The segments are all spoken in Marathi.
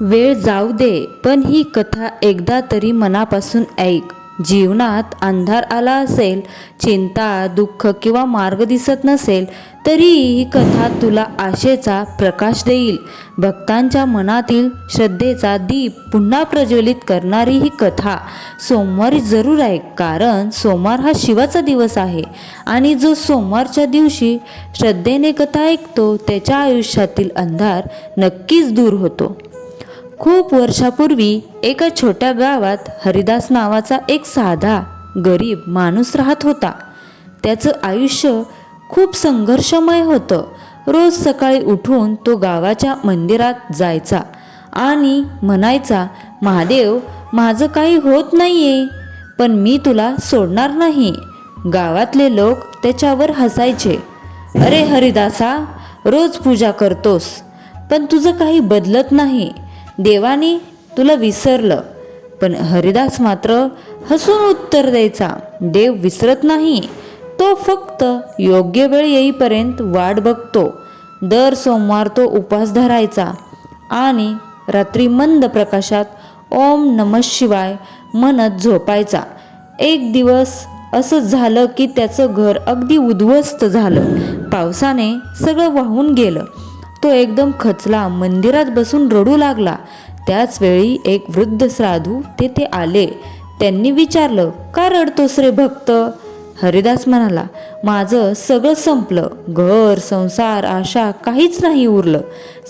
वेळ जाऊ दे पण ही कथा एकदा तरी मनापासून ऐक. जीवनात अंधार आला असेल चिंता दुःख किंवा मार्ग दिसत नसेल तरी ही कथा तुला आशेचा प्रकाश देईल. भक्तांच्या मनातील श्रद्धेचा दीप पुन्हा प्रज्वलित करणारी ही कथा सोमवारी जरूर आहे कारण सोमवार हा शिवाचा दिवस आहे आणि जो सोमवारच्या दिवशी श्रद्धेने कथा ऐकतो त्याच्या आयुष्यातील अंधार नक्कीच दूर होतो. खूप वर्षापूर्वी एका छोट्या गावात हरिदास नावाचा एक साधा गरीब माणूस राहत होता. त्याचं आयुष्य खूप संघर्षमय होतं. रोज सकाळी उठून तो गावाच्या मंदिरात जायचा आणि म्हणायचा महादेव माझं काही होत नाही आहे पण मी तुला सोडणार नाही गावातले लोक त्याच्यावर हसायचे. अरे हरिदासा रोज पूजा करतोस पण तुझं काही बदलत नाही. देवाने तुला विसरलं पण हरिदास मात्र हसून उत्तर द्यायचा देव विसरत नाही. तो फक्त योग्य वेळ येईपर्यंत वाट बघतो. दर सोमवार तो उपवास धरायचा आणि रात्री मंद प्रकाशात ओम नम शिवाय म्हणत झोपायचा. एक दिवस असं झालं की त्याचं घर अगदी उद्ध्वस्त झालं. पावसाने सगळं वाहून गेलं. तो एकदम खचला मंदिरात बसून रडू लागला. त्याच वेळी एक वृद्ध साधू तेथे आले. त्यांनी विचारलं का रडतोस रे भक्त? हरिदास म्हणाला माझं सगळं संपलं. घर संसार आशा काहीच नाही उरलं.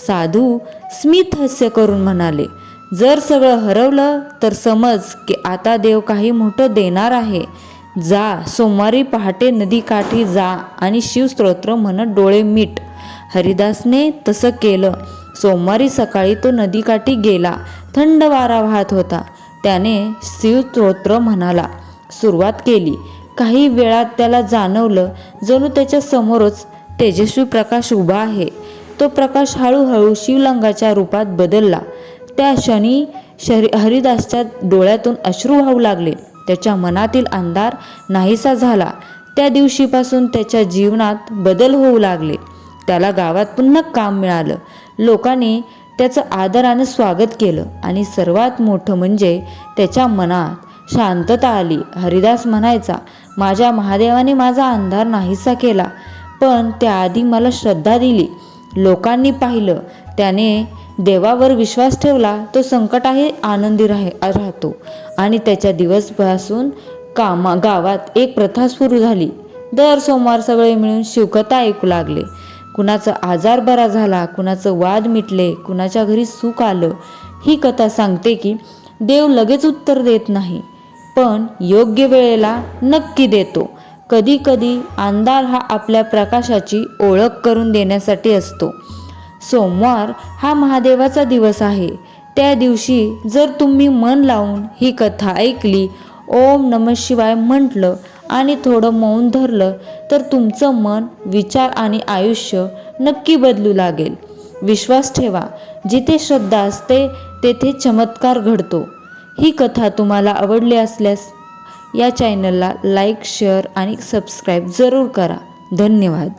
साधू स्मित हास्य करून म्हणाले जर सगळं हरवलं तर समज की आता देव काही मोठं देणार आहे. जा सोमवारी पहाटे नदीकाठी जा आणि शिवस्तोत्र म्हणत डोळे मीट. हरिदासने तसं केलं. सोमवारी सकाळी तो नदीकाठी गेला. थंड वारा वाहत होता. त्याने शिवस्तोत्र म्हणाला. सुरुवात केली. काही वेळात त्याला जाणवलं जणू त्याच्या समोरच तेजस्वी प्रकाश उभा आहे. तो प्रकाश हळूहळू शिवलिंगाच्या रूपात बदलला. त्या क्षणी शरी हरिदासच्या डोळ्यातून अश्रू वाहू लागले. त्याच्या मनातील अंधार नाहीसा झाला. त्या दिवशीपासून त्याच्या जीवनात बदल होऊ लागले. त्याला गावात पुन्हा काम मिळालं. लोकांनी त्याचं आदरानं स्वागत केलं आणि सर्वात मोठं म्हणजे त्याच्या मनात शांतता आली. हरिदास म्हणायचा माझ्या महादेवाने माझा अंधार नाहीसा केला पण त्याआधी मला श्रद्धा दिली. लोकांनी पाहिलं त्याने देवावर विश्वास ठेवला तो संकटाही आनंदी राह राहतो आणि त्याच्या दिवसपासून कामा गावात एक प्रथा सुरू झाली. दर सोमवार सगळे मिळून शिवकथा ऐकू लागले. कुणाचा आजार बरा झाला कुणाचं वाद मिटले कुणाच्या घरी सुख आलं ही कथा सांगते की देव लगेच उत्तर देत नाही पण योग्य वेळेला नक्की देतो. कधी कधी अंधार हा आपल्या प्रकाशाची ओळख करून देण्यासाठी असतो. सोमवार हा महादेवाचा दिवस आहे. त्या दिवशी जर तुम्ही मन लावून ही कथा ऐकली ओम नम शिवाय म्हटलं आणि थोडं मौन धरलं तर तुमचं मन विचार आणि आयुष्य नक्की बदलू लागेल. विश्वास ठेवा जिथे श्रद्धा असते तेथे चमत्कार घडतो. ही कथा तुम्हाला आवडली असल्यास या चॅनलला लाईक शेअर आणि सबस्क्राईब जरूर करा. धन्यवाद.